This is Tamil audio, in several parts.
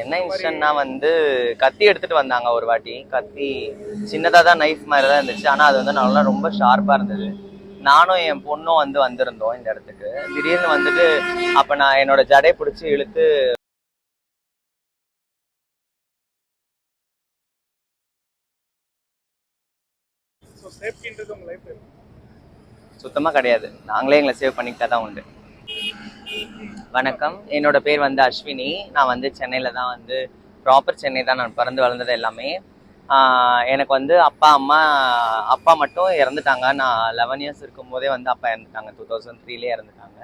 என்ன இன்ஸ்டன்ட்னா வந்து கத்தி எடுத்துட்டு வந்தாங்க ஒரு வாட்டி. கத்தி சின்னதாக தான் நைஃப் மாதிரி தான் இருந்துச்சு. ஆனால் அது வந்து நல்லா ரொம்ப ஷார்ப்பாக இருந்தது. நானும் என் பொண்ணும் வந்து வந்திருந்தோம் இந்த இடத்துக்கு. திடீர்னு வந்துட்டு அப்போ நான் என்னோட ஜடை பிடிச்சி இழுத்து சுத்தமாக கிடையாது. நாங்களே எங்களை சேவ் பண்ணிக்கிட்டா தான் உண்டு. வணக்கம். என்னோட பேர் வந்து அஸ்வினி. நான் வந்து சென்னையில் தான் வந்து ப்ராப்பர் சென்னை தான் நான் பிறந்து வளர்ந்தது எல்லாமே. எனக்கு வந்து அப்பா அம்மா அப்பா மட்டும் இறந்துட்டாங்க. நான் லெவன் இயர்ஸ் இருக்கும்போதே வந்து அப்பா இறந்துட்டாங்க. டூ தௌசண்ட் த்ரீலேயே இறந்துட்டாங்க.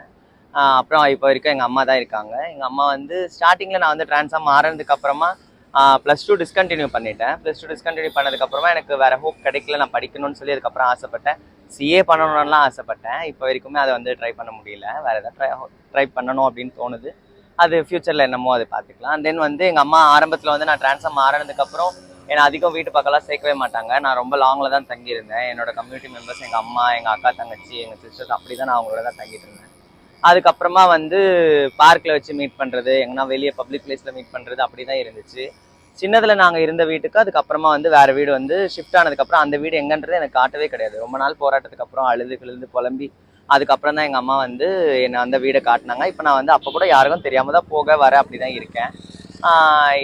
அப்புறம் இப்போ வரைக்கும் எங்கள் அம்மா தான் இருக்காங்க. எங்கள் அம்மா வந்து ஸ்டார்டிங்கில் நான் வந்து ட்ரான்ஸ்ஃபார்ம் மாறினதுக்கு ப்ளஸ் டூ டிஸ்கண்டினியூ பண்ணிட்டேன். ப்ளஸ் டூ டிஸ்கண்டினியூ பண்ணதுக்கப்புறமா எனக்கு வேறு ஹோப் கிடைக்கல. நான் படிக்கணும்னு சொல்லி அதுக்கப்புறம் ஆசைப்பட்டேன். சிஏ பண்ணணும்லாம் ஆசைப்பட்டேன். இப்போ வரைக்குமே அதை வந்து ட்ரை பண்ண முடியல. வேறு எதாவது ட்ரை ட்ரை பண்ணணும் அப்படின்னு தோணுது. அது ஃப்யூச்சரில் என்னமோ அதை பார்த்துக்கலாம். தென் வந்து எங்கள் அம்மா ஆரம்பத்தில் வந்து நான் ட்ரான்ஸ்ஃபார்ம் மாறினதுக்கப்புறம் என்னை அதிகம் வீட்டு பக்கம்லாம் சேர்க்கவே மாட்டாங்க. நான் ரொம்ப லாங்கில் தான் தங்கியிருந்தேன். என்னோட கம்யூனிட்டி மெம்பர்ஸ் எங்கள் அம்மா எங்கள் அக்கா தங்கச்சி எங்கள் சிஸ்டர்ஸ் அப்படி தான் நான் அவங்களோட தான் தங்கிட்டு இருந்தேன் அதுக்கப்புறமா வந்து பார்க்கில் வச்சு மீட் பண்ணுறது எங்கன்னா வெளியே பப்ளிக் பிளேஸில் மீட் பண்ணுறது அப்படி தான் இருந்துச்சு. சின்னதில் நாங்கள் இருந்த வீட்டுக்கு அதுக்கப்புறமா வந்து வேறு வீடு வந்து ஷிஃப்ட் ஆனதுக்கப்புறம் அந்த வீடு எங்கன்றது எனக்கு காட்டவே கிடையாது. ரொம்ப நாள் போராட்டத்துக்கு அப்புறம் அழுது கிழுது புலம்பி அதுக்கப்புறம் தான் எங்கள் அம்மா வந்து என்னை அந்த வீடை காட்டினாங்க. இப்போ நான் வந்து அப்போ கூட யாருக்கும் தெரியாமல் தான் போக வர அப்படி தான் இருக்கேன்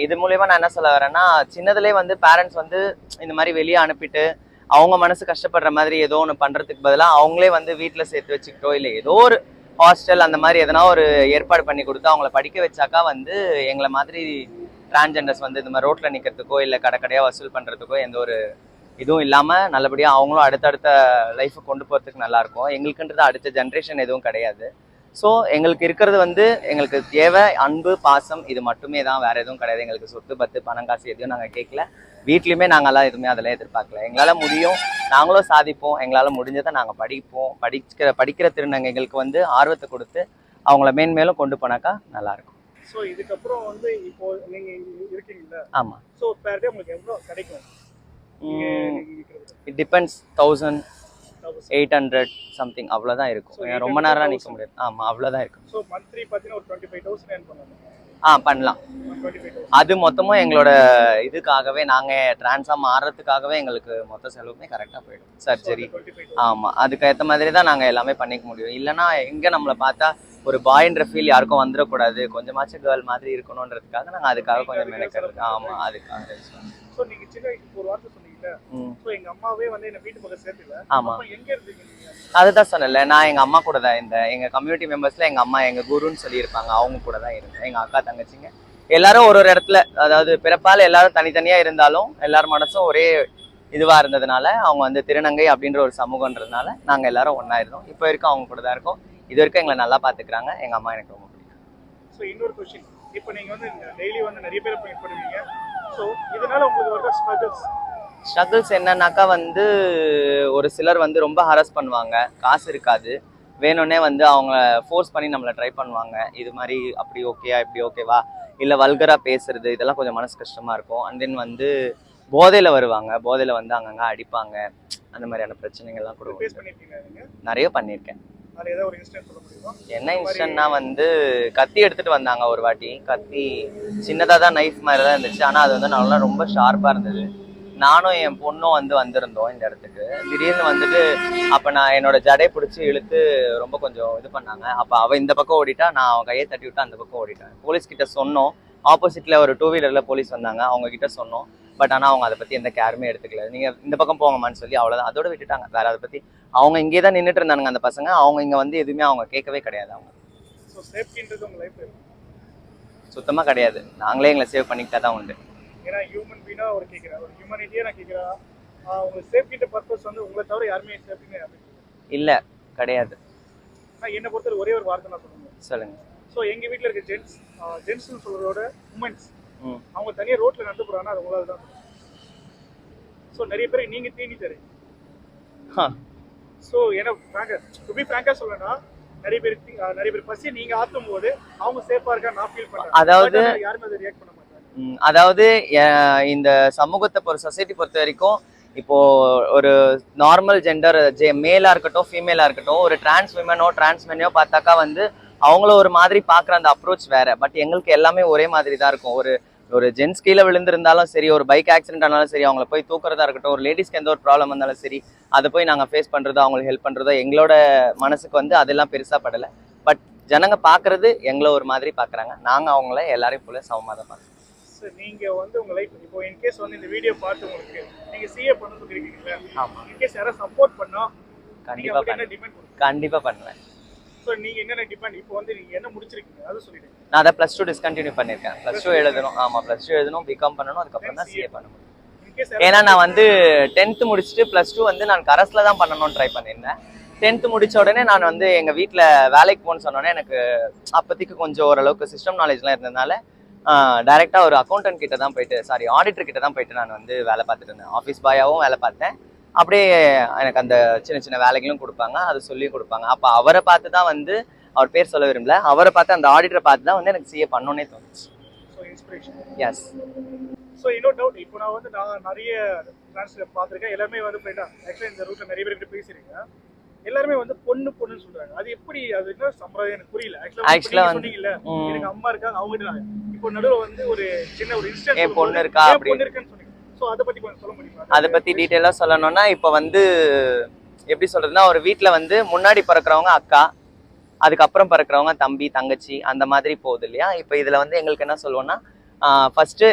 இது மூலயமா நான் என்ன சொல்ல வரேன்னா சின்னதுலேயே வந்து பேரண்ட்ஸ் வந்து இந்த மாதிரி வெளியே அனுப்பிட்டு அவங்க மனசு கஷ்டப்படுற மாதிரி ஏதோ ஒன்று பண்ணுறதுக்கு பதிலாக அவங்களே வந்து வீட்டில் சேர்த்து வச்சுக்கிட்டோ இல்லை ஏதோ ஒரு ஹாஸ்டல் அந்த மாதிரி எதனா ஒரு ஏற்பாடு பண்ணி கொடுத்து அவங்கள படிக்க வச்சாக்கா வந்து எங்களை மாதிரி டிரான்ஜெண்டர்ஸ் வந்து இந்த மாதிரி ரோட்டில் நிற்கிறதுக்கோ இல்லை கடை கடையாக வசூல் பண்ணுறதுக்கோ எந்த ஒரு இதுவும் இல்லாமல் நல்லபடியாக அவங்களும் அடுத்தடுத்த லைஃப்பை கொண்டு போகிறதுக்கு நல்லாயிருக்கும் எங்களுக்குன்றது அடுத்த ஜென்ரேஷன் எதுவும் கிடையாது. ஸோ எங்களுக்கு இருக்கிறது வந்து எங்களுக்கு தேவை அன்பு பாசம் இது மட்டுமே தான். வேறு எதுவும் கிடையாது. எங்களுக்கு சொத்து பத்து பணம் காசு எதுவும் நாங்கள் கேட்கல. வீட்லேயுமே நாங்கள்லாம் எதுவுமே அதெல்லாம் எதிர்பார்க்கல. எங்களால் முடியும். நாங்களும் சாதிப்போம். எங்களால் முடிஞ்சதை நாங்கள் படிப்போம். படிக்கிற படிக்கிற திருநங்கைகளுக்கு வந்து ஆர்வத்தை கொடுத்து அவங்கள மேன்மேலும் கொண்டு போனாக்கா நல்லாயிருக்கும் ஸோ இதுக்கப்புறம் வந்து இப்போ நீங்க இருக்கீங்கல்ல? ஆமாம் ஸோ பேர் டே உங்களுக்கு எவ்வளோ கிடைக்கும்? Depends thousand eight hundred something அவ்வளோதான் இருக்கும். ரொம்ப நேரம் நிற்க முடியாது. ஆமாம் அவ்வளோதான் இருக்கும். ஆ பண்ணலாம். அது மொத்தமும் எங்களோட இதுக்காகவே நாங்கள் ட்ரான்ஸ்ஃபார்ம் மாறுறதுக்காகவே எங்களுக்கு மொத்த செலவுமே கரெக்டாக போயிடும். சர்ஜரி ஆமாம் அதுக்கு ஏற்ற மாதிரி தான் நாங்கள் எல்லாமே பண்ணிக்க முடியும். இல்லைன்னா எங்கே நம்மளை பார்த்தா ஒரு பாய்ன்ற ஃபீல் யாருக்கும் வந்துடக்கூடாது. கொஞ்சமாச்சும் கேர்ள் மாதிரி இருக்கணுன்றதுக்காக நாங்கள் அதுக்காக கொஞ்சம் மெனக்கிறது ஆமாம் அதுக்காக எங்க அம்மாவே வந்து என்ன வீட்டு பக்கம் சேர்த்துல ஆமாம் அப்ப எங்க இருந்தீங்க நீங்க? அதுதான் சொன்னல நான் எங்கள் அம்மா கூட தான் இருந்தேன். எங்கள் கம்யூனிட்டி மெம்பர்ஸில் எங்கள் அம்மா எங்கள் குருன்னு சொல்லியிருப்பாங்க. அவங்க கூட தான் இருந்தேன். எங்கள் அக்கா தங்கச்சிங்க. எல்லாரும் ஒரு ஒரு இடத்துல அதாவது பிறப்பால் எல்லாரும் தனித்தனியாக இருந்தாலும் எல்லார் மனசும் ஒரே இதுவாக இருந்ததுனால அவங்க வந்து திருநங்கை அப்படின்ற ஒரு சமூகன்றதுனால நாங்கள் எல்லாரும் ஒன்றா இருந்தோம். இப்போ வரைக்கும் அவங்க கூட தான் இருக்கோம். இது வரைக்கும் எங்களை நல்லா பார்த்துக்கிறாங்க எங்கள் அம்மா எனக்கு ரொம்ப பிடிக்கும். ஸோ இன்னொரு கொஸ்டின் இப்போ நீங்க வந்து டெய்லி வந்து நிறைய பேர் பண்ணுவீங்க ஸோ இதனால உங்களுக்கு வர ஸ்ட்ரகிள்ஸ் ஸ்ட்ரகிள்ஸ் என்னன்னாக்கா வந்து ஒரு சிலர் வந்து ரொம்ப ஹராஸ் பண்ணுவாங்க. காசு இருக்காது. வேணும்னே வந்து அவங்க ஃபோர்ஸ் பண்ணி நம்மளை ட்ரை பண்ணுவாங்க. இது மாதிரி அப்படி ஓகேயா இப்படி ஓகேவா இல்லை வல்கராக பேசுறது இதெல்லாம் கொஞ்சம் மனசு கஷ்டமாக இருக்கும். அண்ட் தென் வந்து போதையில் வருவாங்க. போதையில் வந்து அங்கங்கே அடிப்பாங்க. அந்த மாதிரியான பிரச்சனைகள்லாம் கூட நிறைய பண்ணியிருக்கேன் என்ன இன்ஸ்டன்ட்னா வந்து கத்தி எடுத்துட்டு வந்தாங்க ஒரு வாட்டி. கத்தி சின்னதாக தான் நைஃப் மாதிரி தான் இருந்துச்சு. ஆனால் அது வந்து நல்லா ரொம்ப ஷார்ப்பாக இருந்தது. நானும் என் பொண்ணும் வந்து வந்திருந்தோம் இந்த இடத்துக்கு. திடீர்னு வந்துட்டு அப்போ நான் என்னோட ஜடை பிடிச்சி இழுத்து ரொம்ப கொஞ்சம் இது பண்ணாங்க. அப்போ அவள் இந்த பக்கம் ஓடிட்டா நான் அவன் கையை தட்டி விட்டு அந்த பக்கம் ஓடிட்டேன். போலீஸ் கிட்ட சொன்னோம். ஆப்போசிட்ல ஒரு டூ வீலரில் போலீஸ் வந்தாங்க. அவங்க கிட்ட சொன்னோம். பட் ஆனால் அவங்க அதை பற்றி எந்த கேருமே எடுத்துக்கல. நீங்கள் இந்த பக்கம் போங்கம்மான்னு சொல்லி அவ்வளோதான் அதோட விட்டுட்டாங்க. வேற அதை பற்றி அவங்க இங்கே தான் நின்றுட்டு இருந்தானுங்க அந்த பசங்க. அவங்க இங்கே வந்து எதுவுமே அவங்க கேட்கவே கிடையாது அவங்க. சுத்தமாக கிடையாது. நாங்களே எங்களை சேவ் பண்ணிக்கிட்டா தான் உண்டு. ஏன்னா ஹியூமன் பீனா ஒரு கேட்குறேன் ஒரு ஹியூமனிட்டியே நான் கேட்குறேன் உங்க சேஃப்டிட்ட பர்பஸ் வந்து உங்களை தவிர யாருமே சேஃப்டின்னு யாருமே இல்லை. கிடையாது. ஆனால் என்னை பொறுத்தவரை ஒரே ஒரு வார்த்தை நான் சொல்லுவேன் சொல்லுங்க. ஸோ எங்கள் வீட்டில் இருக்க ஜென்ட்ஸ் ஜென்ட்ஸ்னு சொல்கிறதோட உமன்ஸ் அவங்க தனியாக ரோட்டில் நடந்து போகிறாங்கன்னா அது உங்களால் தான் ஸோ நிறைய பேர் நீங்கள் தீனி தரீங்க. ஸோ ஏன்னா ஃப்ராங்கா டு பி ஃப்ராங்காக சொல்லணும்னா நிறைய பேர் நிறைய பேர் பசி நீங்கள் ஆற்றும் போது அவங்க சேஃபாக இருக்கா நான் ஃபீல் பண்ணுறேன் அதாவது- யாருமே அதை ரியாக்ட் பண்ண அதாவது இந்த சமூகத்தை பொறு சொசைட்டி பொறுத்த வரைக்கும் இப்போ ஒரு நார்மல் ஜெண்டர் ஜெ மேலாக இருக்கட்டும் ஃபீமேலாக இருக்கட்டும் ஒரு டிரான்ஸ் விமனோ டிரான்ஸ் மெனையோ பார்த்தாக்கா வந்து அவங்கள ஒரு மாதிரி பார்க்குற அந்த அப்ரோச் வேற. பட் எங்களுக்கு எல்லாமே ஒரே மாதிரி தான் இருக்கும். ஒரு ஒரு ஜென்ஸ் கீழே விழுந்திருந்தாலும் சரி ஒரு பைக் ஆக்சிடென்ட் ஆனாலும் சரி அவங்கள போய் தூக்குறதா இருக்கட்டும் ஒரு லேடிஸ்க்கு எந்த ஒரு ப்ராப்ளம் வந்தாலும் சரி அதை போய் நாங்கள் ஃபேஸ் பண்ணுறதோ அவங்களுக்கு ஹெல்ப் பண்ணுறதோ எங்களோட மனசுக்கு வந்து அதெல்லாம் பெருசாக படலை. பட் ஜனங்க பார்க்குறது எங்களை ஒரு மாதிரி பார்க்குறாங்க. நாங்கள் அவங்கள எல்லாரையும் போல சமமாக தான் பார்க்குறோம். So, நீங்க வந்து உங்க லைஃப் இப்போ இன் கேஸ் வந்து இந்த வீடியோ பார்த்து உங்களுக்கு நீங்க சிஏ பண்ண சொல்லிருக்கீங்களா ஆமாம் இன் கேஸ் யாராவது சப்போர்ட் பண்ணா நீங்க கண்டிப்பாக பண்ணுவேன். டிபெண்ட் கண்டிப்பாக பண்ணுவேன். ஸோ நீங்க என்னென்ன டிபெண்ட் இப்போ வந்து நீங்க என்ன முடிச்சிருக்கீங்க? அது சொல்லிடுங்க. நான் அதை ப்ளஸ் டூ டிஸ்கண்டினியூ பண்ணியிருக்கேன் ப்ளஸ் டூ எழுதணும். ஆமாம் ப்ளஸ் டூ எழுதணும் பிகாம் பண்ணணும் அதுக்கப்புறம் தான் சிஏ இன் கேஸ் ஏன்னா நான் வந்து டென்த்து முடிச்சுட்டு ப்ளஸ் டூ வந்து நான் கரஸில் தான் பண்ணணும்னு ட்ரை பண்ணியிருந்தேன். டென்த்து முடிச்ச உடனே நான் வந்து எங்கள் வீட்டில் வேலைக்கு போகணும்னு சொன்னோடனே எனக்கு அப்போதைக்கு கொஞ்சம் ஓரளவுக்கு சிஸ்டம் நாலேஜ்லாம் இருந்ததுனால டைரெக்டாக ஒரு அக்கௌண்டன்ட் கிட்ட தான் போயிட்டு சாரி ஆடிட்டர் கிட்ட தான் போயிட்டு நான் வந்து வேலை பார்த்துட்டு இருந்தேன். ஆஃபீஸ் பாயாவும் வேலை பார்த்தேன். அப்படியே எனக்கு அந்த சின்ன சின்ன வேலைகளும் கொடுப்பாங்க அது சொல்லியும் கொடுப்பாங்க. அப்போ அவரை பார்த்து தான் வந்து அவர் பேர் சொல்ல விரும்பல அவரை பார்த்து அந்த ஆடிட்டரை பார்த்து தான் வந்து எனக்கு சிஏ பண்ணோன்னே தோணுச்சு. எஸ் ஸோ இன்னொரு டவுட் இப்போ நான் வந்து நான் நிறைய டிரான்ஸ்லேட் பார்த்துருக்கேன். எல்லாமே வந்து போயிட்டா ஆக்சுவலி இந்த ரூட்ல நிறைய பேர் பேசியிருக்கேன். எல்லாருமே வந்து பொண்ணு பொண்ணுன்னு சொல்றாங்க. அது எப்படி அது என்ன சம்பிரதாயம்? எனக்கு புரியல. ஆக்சுவலா சொன்னீங்கல்ல. எனக்கு அம்மா இருக்காங்க அவங்க கிட்ட இப்போ நடுவில் வந்து ஒரு சின்ன ஒரு இன்ஸ்டன்ட் பொண்ணு இருக்கா. பொண்ணு இருக்குன்னு சொன்னீங்க. ஸோ அதை பத்தி கொஞ்சம் சொல்ல முடியுமா? அதை பத்தி டீட்டெயிலாக சொல்லணும்னா இப்போ வந்து எப்படி சொல்றதுன்னா ஒரு வீட்டில் வந்து முன்னாடி பிறக்கிறவங்க அக்கா அதுக்கப்புறம் பிறக்கிறவங்க தம்பி தங்கச்சி அந்த மாதிரி போகுது இல்லையா? இப்போ இதில் வந்து எங்களுக்கு என்ன சொல்லுவோம்னா ஃபர்ஸ்ட்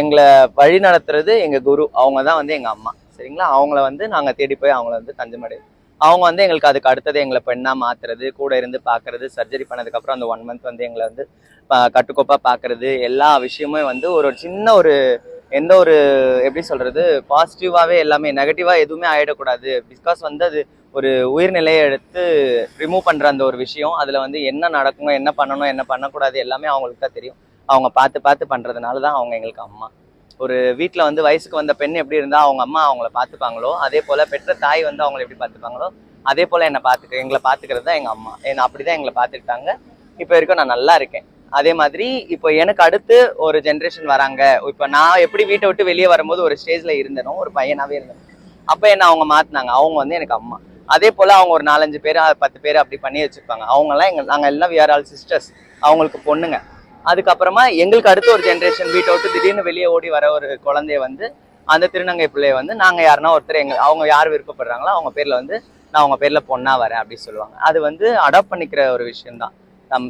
எங்களை வழி நடத்துறது எங்க குரு. அவங்க தான் வந்து எங்க அம்மா. சரிங்களா? அவங்கள வந்து நாங்கள் தேடி போய் அவங்கள வந்து தஞ்சமடை அவங்க வந்து எங்களுக்கு அதுக்கு அடுத்தது எங்களை பெண்ணாக மாத்துறது கூட இருந்து பார்க்கறது சர்ஜரி பண்ணதுக்கப்புறம் அந்த ஒன் மந்த் வந்து எங்களை வந்து கட்டுக்கோப்பாக கட்டுக்கோப்பா பார்க்கறது எல்லா விஷயமுமே வந்து ஒரு சின்ன ஒரு எந்த ஒரு எப்படி சொல்கிறது பாசிட்டிவாகவே எல்லாமே நெகட்டிவாக எதுவுமே ஆகிடக்கூடாது பிகாஸ் வந்து அது ஒரு உயிர்நிலையை எடுத்து ரிமூவ் பண்ணுற அந்த ஒரு விஷயம். அதில் வந்து என்ன நடக்கணும் என்ன பண்ணணும் என்ன பண்ணக்கூடாது எல்லாமே அவங்களுக்கு தான் தெரியும். அவங்க பார்த்து பார்த்து பண்ணுறதுனால தான் அவங்க எங்களுக்கு அம்மா. ஒரு வீட்டில் வந்து வயசுக்கு வந்த பெண் எப்படி இருந்தால் அவங்க அம்மா அவங்கள பார்த்துப்பாங்களோ அதே போல் பெற்ற தாய் வந்து அவங்கள எப்படி பார்த்துப்பாங்களோ அதே போல் என்னை பார்த்துக்க எங்களை பார்த்துக்கிறது தான் எங்கள் அம்மா. என்னை அப்படி தான் எங்களை பார்த்துக்கிட்டாங்க இப்போ வரைக்கும் நான் நல்லா இருக்கேன். அதே மாதிரி இப்போ எனக்கு அடுத்து ஒரு ஜென்ரேஷன் வராங்க. இப்போ நான் எப்படி வீட்டை விட்டு வெளியே வரும்போது ஒரு ஸ்டேஜில் இருந்தனோ ஒரு பையனாகவே இருந்தேன். அப்போ என்ன அவங்க மாற்றினாங்க அவங்க வந்து எனக்கு அம்மா. அதே போல் அவங்க ஒரு நாலஞ்சு பேர் பத்து பேர் அப்படி பண்ணி வச்சுருப்பாங்க. அவங்கெல்லாம் எங்கள் நாங்கள் எல்லாம் விஆர் ஆல் சிஸ்டர்ஸ் அவங்களுக்கு பொண்ணுங்க. அதுக்கப்புறமா எங்களுக்கு அடுத்த ஒரு ஜென்ரேஷன் வீட்டை விட்டு திடீர்னு வெளியே ஓடி வர ஒரு குழந்தைய வந்து அந்த திருநங்கை பிள்ளைய வந்து நாங்க யாருன்னா ஒருத்தர் எங்க அவங்க யார் விருப்பப்படுறாங்களோ அவங்க பேர்ல வந்து நான் அவங்க பேர்ல பொண்ணா வரேன் அப்படி சொல்லுவாங்க. அது வந்து அடாப்ட் பண்ணிக்கிற ஒரு விஷயம்தான். நம்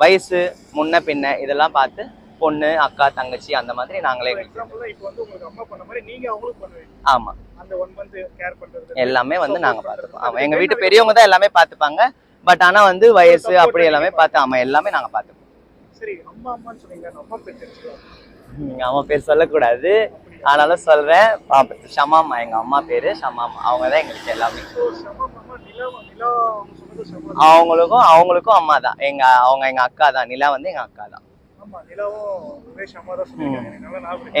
வயசு முன்ன பின்ன இதெல்லாம் பார்த்து பொண்ணு அக்கா தங்கச்சி அந்த மாதிரி நாங்களே எக்ஸாம்பிள் இப்போ வந்து உங்களுக்கு அம்மா பண்ண மாதிரி நீங்க அவங்களுக்கு பண்ணுவீங்க. ஆமா. அந்த ஒன் மந்த் கேர் பண்றது. எல்லாமே வந்து support நாங்க பண்றது. பார்த்துப்போம் ஆமா. எங்க வீட்டு பெரியவங்க தான் எல்லாமே பார்த்துப்பாங்க. பட் ஆனா வந்து வயசு அப்படி எல்லாமே பார்த்து ஆமா எல்லாமே நாங்க பார்த்துப்போம். சரி அம்மா அம்மான்னு சொன்னீங்க அம்மா பேர் தெரிஞ்சுக்கலாம் அம்மா பேர் சொல்லக்கூடாது. ஆனாலும் சொல்றேன் பாப்ப- ஷமாமா எங்க அம்மா பேரு ஷமாமா அவங்க தான் எங்களுக்கு எல்லாமே. அவங்களுக்கும் அவங்களுக்கும் அம்மா தான். எங்க அவங்க எங்க அக்கா தான். நிலா வந்து எங்க அக்கா தான்.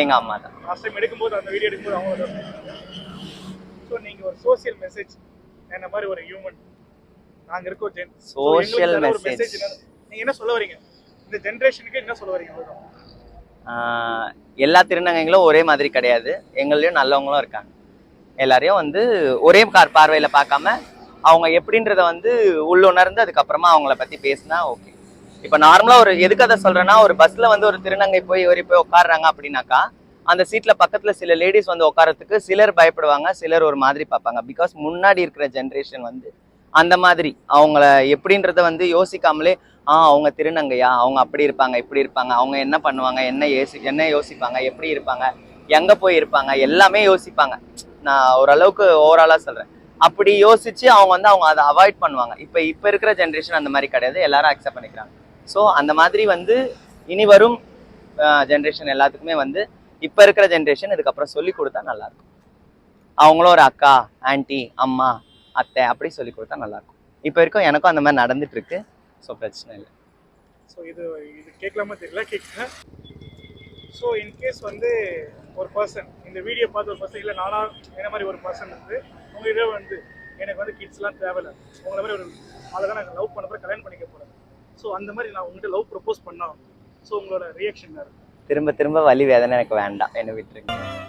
எங்க அம்மா தான். எடுக்கும்போது அந்த வீடியோ எடுக்கும்போது அவங்க தான் ஸோ நீங்க ஒரு சோஷியல் மெசேஜ் என்ன மாதிரி ஒரு ஹியூமன் நாங்க இருக்கோம் message. மெசேஜ் நீங்க என்ன சொல்ல வரீங்க? இந்த ஜென்ரேஷனுக்கு என்ன சொல்ல வரீங்க எல்லா திருநங்கைகளும் ஒரே மாதிரி கிடையாது. எங்களையும் நல்லவங்களும் இருக்காங்க. எல்லாரையும் வந்து ஒரே கார் பார்வையில் பார்க்காம அவங்க எப்படின்றத வந்து உள்ளுணர்ந்து அதுக்கப்புறமா அவங்கள பற்றி பேசினா ஓகே இப்போ நார்மலாக ஒரு எதுக்கு அதை சொல்கிறேன்னா ஒரு பஸ்ஸில் வந்து ஒரு திருநங்கை போய் ஏறி போய் உட்காடுறாங்க அப்படின்னாக்கா அந்த சீட்டில் பக்கத்தில் சில லேடிஸ் வந்து உட்காரத்துக்கு சிலர் பயப்படுவாங்க சிலர் ஒரு மாதிரி பார்ப்பாங்க. பிகாஸ் முன்னாடி இருக்கிற ஜென்ரேஷன் வந்து அந்த மாதிரி. அவங்கள எப்படின்றத வந்து யோசிக்காமலே ஆ அவங்க திருநங்கையா? அவங்க அப்படி இருப்பாங்க இப்படி இருப்பாங்க. அவங்க என்ன பண்ணுவாங்க? என்ன யோசி என்ன யோசிப்பாங்க? எப்படி இருப்பாங்க? எங்கே போய் இருப்பாங்க? எல்லாமே யோசிப்பாங்க. நான் ஓரளவுக்கு ஓவராலாக சொல்கிறேன் அப்படி யோசித்து அவங்க வந்து அவங்க அதை அவாய்ட் பண்ணுவாங்க. இப்போ இப்போ இருக்கிற ஜென்ரேஷன் அந்த மாதிரி கிடையாது. எல்லாரும் அக்செப்ட் பண்ணிக்கிறாங்க. ஸோ அந்த மாதிரி வந்து இனி வரும் ஜென்ரேஷன் எல்லாத்துக்குமே வந்து இப்போ இருக்கிற ஜென்ரேஷன் இதுக்கப்புறம் சொல்லி கொடுத்தா நல்லாயிருக்கும் அவங்களும் ஒரு அக்கா ஆன்டி அம்மா அத்தை அப்படி சொல்லி கொடுத்தா நல்லா இருக்கும் இப்போ வரைக்கும் எனக்கும் அந்த மாதிரி நடந்துட்டு இருக்கு ஸோ பிரச்சனை இல்லை. ஸோ இது இது கேட்கலாமா தெரியல? கேட்குறேன் ஸோ இன்கேஸ் வந்து ஒரு பர்சன் இந்த வீடியோ பார்த்து ஒரு பர்சன் இல்லை நானா என்ன மாதிரி ஒரு பர்சன் வந்து உங்ககிட்ட வந்து எனக்கு வந்து கிட்ஸ்லாம் தேவையில்ல. உங்களை மாதிரி ஒரு தான் நான் லவ் பண்ண போகிறேன் கல்யாணம் பண்ணிக்க போகிறேன் ஸோ அந்த மாதிரி நான் உங்கள்கிட்ட லவ் ப்ரப்போஸ் பண்ணா ஸோ உங்களோட ரியாக்ஷன் இருக்கும் திரும்ப திரும்ப வலி வேதனை எனக்கு வேண்டாம். என்னை விட்டுருங்க.